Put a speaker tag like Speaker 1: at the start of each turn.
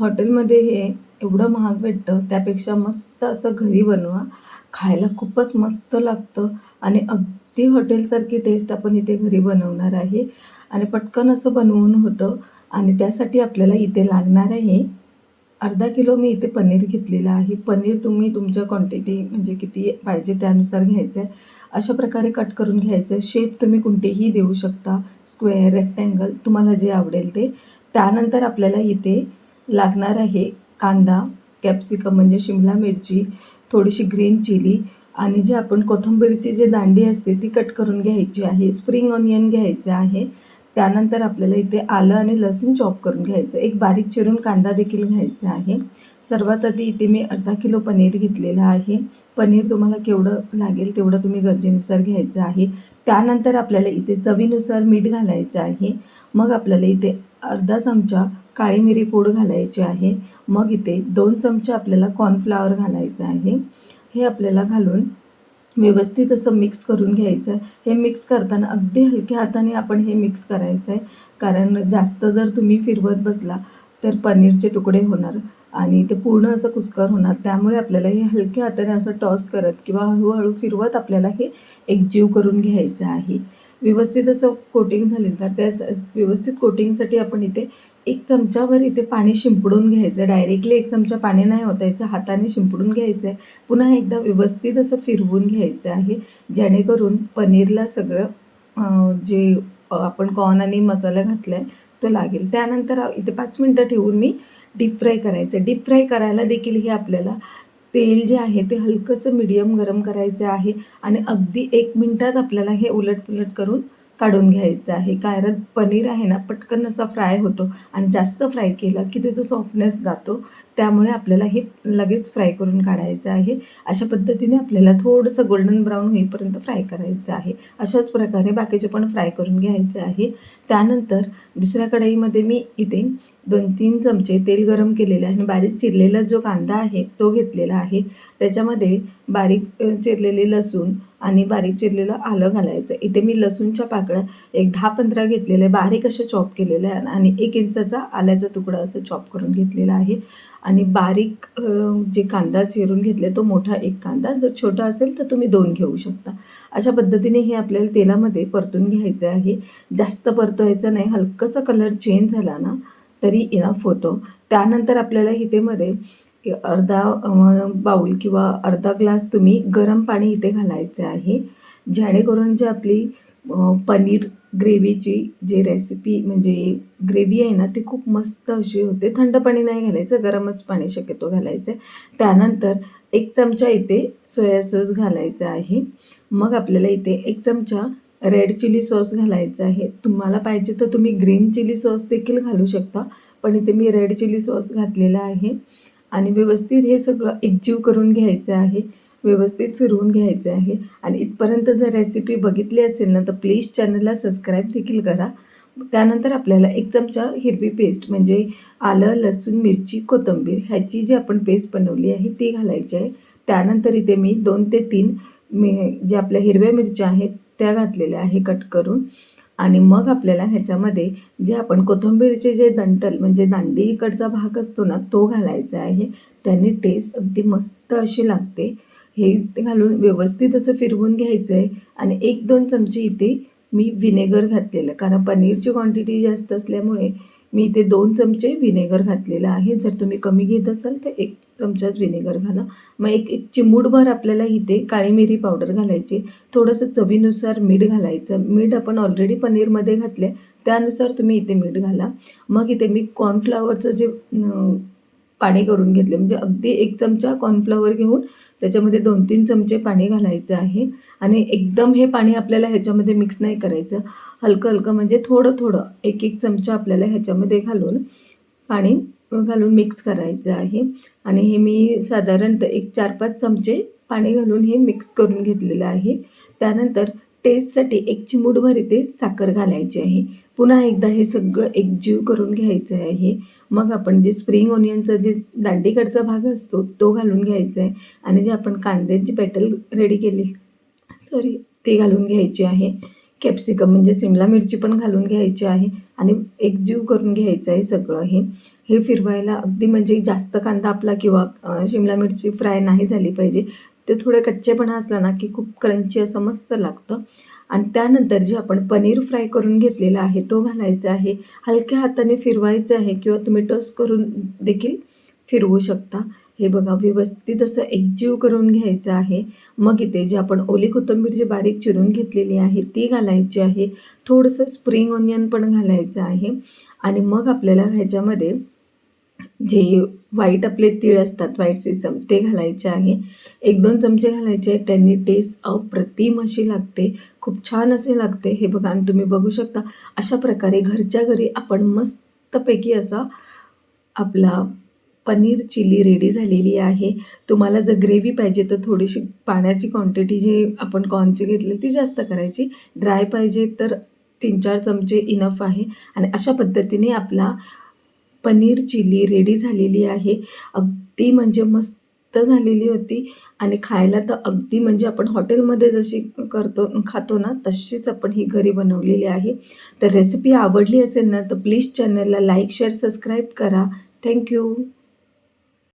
Speaker 1: हॉटेलमध्ये हे एवढं महाग भेटतं त्यापेक्षा मस्त असं घरी बनवा. खायला खूपच मस्त लागतं आणि अगदी हॉटेलसारखी टेस्ट आपण इथे घरी बनवणार आहे. आणि पटकन असं बनवून होतं आणि त्यासाठी आपल्याला इथे लागणार आहे. अर्धा किलो मी इथे पनीर घेतलेलं आहे. पनीर तुम्ही तुमच्या क्वांटिटी म्हणजे किती पाहिजे त्यानुसार घ्यायचं आहे अशा प्रकारे कट करून घ्यायचं आहे शेप तुम्ही कोणतेही देऊ शकता. स्क्वेअर रेक्टँगल तुम्हाला जे आवडेल ते. त्यानंतर आपल्याला इथे लागणार आहे. कांदा कॅप्सिकम म्हणजे शिमला मिरची थोडीशी ग्रीन चिली आणि जे आपण कोथिंबीरची जे दांडी असते ती कट करून घ्यायची आहे. स्प्रिंग ऑनियन घ्यायचं आहे. त्यानंतर आपल्याला इथे आलं आणि लसूण चॉप करून घ्यायचं. एक बारीक चिरून कांदा देखील घ्यायचा आहे. सर्वात आधी इथे मी अर्धा किलो पनीर घेतलेलं आहे. पनीर तुम्हाला केवढं लागेल तेवढं तुम्ही गरजेनुसार घ्यायचं आहे. त्यानंतर आपल्याला इथे चवीनुसार मीठ घालायचं आहे. मग आपल्याला इथे अर्धा चमचा काळी मिरी पूड घालायची आहे. मग इथे दोन चमचे आपल्याला कॉर्नफ्लावर घालायचं आहे. हे आपल्याला घालून व्यवस्थित असं मिक्स करून घ्यायचं. आहे हे मिक्स करताना अगदी हलक्या हाताने आपण हे मिक्स करायचं आहे कारण जास्त जर तुम्ही फिरवत बसला तर पनीरचे तुकडे होणार आणि ते पूर्ण असं कुस्कर होणार. त्यामुळे आपल्याला हे हलक्या हाताने असं टॉस करत किंवा हळूहळू फिरवत आपल्याला हे एकजीव करून घ्यायचं आहे. व्यवस्थित असं कोटिंग झाले का त्या व्यवस्थित कोटिंगसाठी आपण इथे एक चमच्यावर इथे पाणी शिंपडून घ्यायचं. डायरेक्टली एक चमचा पाणी नाही ओतायचं. हाताने शिंपडून घ्यायचं आहे पुन्हा एकदा व्यवस्थित असं फिरवून घ्यायचं आहे. जेणेकरून पनीरला सगळं जे आपण कॉर्न आणि मसाला घातला आहे तो लागेल. त्यानंतर इथे पाच मिनटं ठेवून मी डीप फ्राय करायचं डीप फ्राय करायला देखील हे आपल्याला तेल जे आहे ते हलकंसं मिडियम गरम करायचं आहे. आणि अगदी एक मिनटात आपल्याला हे उलटपुलट करून काढून घ्यायचं आहे. कारण पनीर आहे ना पटकन असा फ्राय होतो आणि जास्त फ्राय केला की त्याचा सॉफ्टनेस जातो. त्यामुळे आपल्याला हे लगेच फ्राय करून काढायचं आहे. अशा पद्धतीने आपल्याला थोडंसं गोल्डन ब्राऊन होईपर्यंत फ्राय करायचं आहे. अशाच प्रकारे बाकीचे पण फ्राय करून घ्यायचे आहे. त्यानंतर दुसऱ्या कढईमध्ये मी इथे दोन तीन चमचे तेल गरम केलेले आहे. आणि बारीक चिरलेला जो कांदा आहे तो घेतलेला आहे. त्याच्यामध्ये बारीक चिरलेली चिरलेले लसूण आणि बारीक चिरलेलं आलं घालायचं. इथे मी लसूणच्या पाकळ्या एक दहा पंधरा घेतलेल्या आहे बारीक असे चॉप केलेले आहे आणि एक इंचाचा आल्याचा तुकडा असं चॉप करून घेतलेला आहे. आणि बारीक जे कांदा चिरून घेतले तो मोठा एक कांदा. जर छोटा असेल तर तुम्ही दोन घेऊ शकता. अशा पद्धतीने हे आपल्याला तेलामध्ये परतून घ्यायचं आहे. जास्त परतवायचं नाही. हलकंसं कलर चेंज झाला ना तरी इनफ होतो. त्यानंतर आपल्याला हितेमध्ये अर्धा बाऊल किंवा अर्धा ग्लास तुम्ही गरम पाणी इथे घालायचं आहे. जेणेकरून जे आपली पनीर ग्रेव्हीची जी रेसिपी म्हणजे ग्रेव्ही आहे ना ती खूप मस्त अशी होते. थंड पाणी नाही घालायचं गरमच पाणी शक्यतो घालायचं. आहे त्यानंतर एक चमचा इथे सोया सॉस घालायचा आहे. मग आपल्याला इथे एक चमचा रेड चिली सॉस घालायचा आहे. तुम्हाला पाहिजे तर तुम्ही ग्रीन चिली सॉस देखील घालू शकता पण इथे मी रेड चिली सॉस घातलेला आहे. आणि व्यवस्थित हे सगळं एकजीव करून घ्यायचं आहे व्यवस्थित फिरवून घ्यायचं आहे. आणि इथपर्यंत जर रेसिपी बघितली असेल ना तर प्लीज चॅनलला सबस्क्राईब देखील करा. त्यानंतर आपल्याला एक चमचा हिरवी पेस्ट म्हणजे आलं लसूण मिरची कोथिंबीर ह्याची जी आपण पेस्ट बनवली आहे ती घालायची आहे. त्यानंतर इथे मी दोन ते तीन मी जे आपल्या हिरव्या मिरच्या आहेत त्या घातलेल्या आहे कट करून. आणि मग आपल्याला ह्याच्यामध्ये जे आपण कोथिंबीरचे जे दंटल म्हणजे दांडीकडचा भाग असतो ना तो घालायचा आहे. त्याने टेस्ट अगदी मस्त अशी लागते. हे ते घालून व्यवस्थित असं फिरवून घ्यायचं आहे आणि एक दोन चमचे इथे मी व्हिनेगर घातलेलं कारण पनीरची क्वांटिटी जास्त असल्यामुळे मी इथे दोन चमचे व्हिनेगर घातलेलं आहे. जर तुम्ही कमी घेत असाल तर एक चमचाच विनेगर घाला. मग एक एक चिमूटभर आपल्याला इथे काळी मिरी पावडर घालायची. थोडंसं चवीनुसार मीठ घालायचं. मीठ आपण ऑलरेडी पनीरमध्ये घातले त्यानुसार तुम्ही इथे मीठ घाला. मग इथे मी कॉर्नफ्लावरचं जे पाणी करून घेतले. म्हणजे अगदी एक चमचा कॉर्नफ्लॉवर घेऊन त्याच्यामध्ये दोन तीन चमचे पाणी घालायचं आहे. आणि एकदम हे पाणी आपल्याला ह्याच्यामध्ये मिक्स नाही करायचं. हलकं हलकं म्हणजे थोडं थोडं एक एक चमचा आपल्याला ह्याच्यामध्ये घालून पाणी घालून मिक्स करायचं आहे. आणि हे मी साधारणतः एक चार पाच चमचे पाणी घालून हे मिक्स करून घेतलेलं आहे. त्यानंतर टेस्टसाठी एक चिमूटभर इथे साखर घालायची आहे. पुन्हा एकदा हे सगळं एकजीव करून घ्यायचं आहे मग आपण जे स्प्रिंग ओनियनचा जे दांडीकडचा भाग असतो तो घालून घ्यायचा आहे. आणि जे आपण कांद्यांची पेटल रेडी केली सॉरी ते घालून घ्यायची आहे. कॅप्सिकम म्हणजे सिमला मिरची पण घालून घ्यायची आहे. आणि एकजीव करून घ्यायचं आहे सगळं हे. हे फिरवायला अगदी म्हणजे जास्त कांदा आपला किंवा शिमला मिरची फ्राय नाही झाली पाहिजे. ते थोडं कच्चेपणा असला ना की खूप क्रंची असं मस्त लागतं. आणि त्यानंतर जे आपण पनीर फ्राय करून घेतलेला आहे तो घालायचा आहे. हलक्या हाताने फिरवायचं आहे किंवा तुम्ही टस करून देखील फिरवू शकता. हे बघा व्यवस्थित असं एकजीव करून घ्यायचं आहे. मग इथे जे आपण ओली कोथिंबीर जी बारीक चिरून घेतलेली आहे ती घालायची आहे. थोडंसं स्प्रिंग ऑनियन पण घालायचं आहे. आणि मग आपल्याला ह्याच्यामध्ये जे व्हाईट आपले तीळ असतात व्हाईट सिसम ते घालायचे आहे. एक दोन चमचे घालायचे त्यांनी टेस्ट अप्रतिम अशी लागते. खूप छान असे लागते. हे बघा आणि तुम्ही बघू शकता अशा प्रकारे घरच्या घरी आपण मस्तपैकी असा आपला पनीर चिली रेडी झालेली आहे. तुम्हाला जर ग्रेव्ही पाहिजे तर थोडीशी पाण्याची क्वांटिटी जी आपण कॉर्नची घेतली ती जास्त करायची. ड्राय पाहिजे तर तीन चार चमचे इनफ आहे. आणि अशा पद्धतीने आपला पनीर चिली रेडी झालेली आहे. अगदी म्हणजे मस्त झालेली होती. आणि खायला तर अगदी म्हणजे आपण हॉटेलमध्ये जशी करतो खातो ना तशीच आपण ही घरी बनवलेली आहे. तर रेसिपी आवडली असेल ना तर प्लीज चॅनलला लाईक शेअर सबस्क्राईब करा. Thank you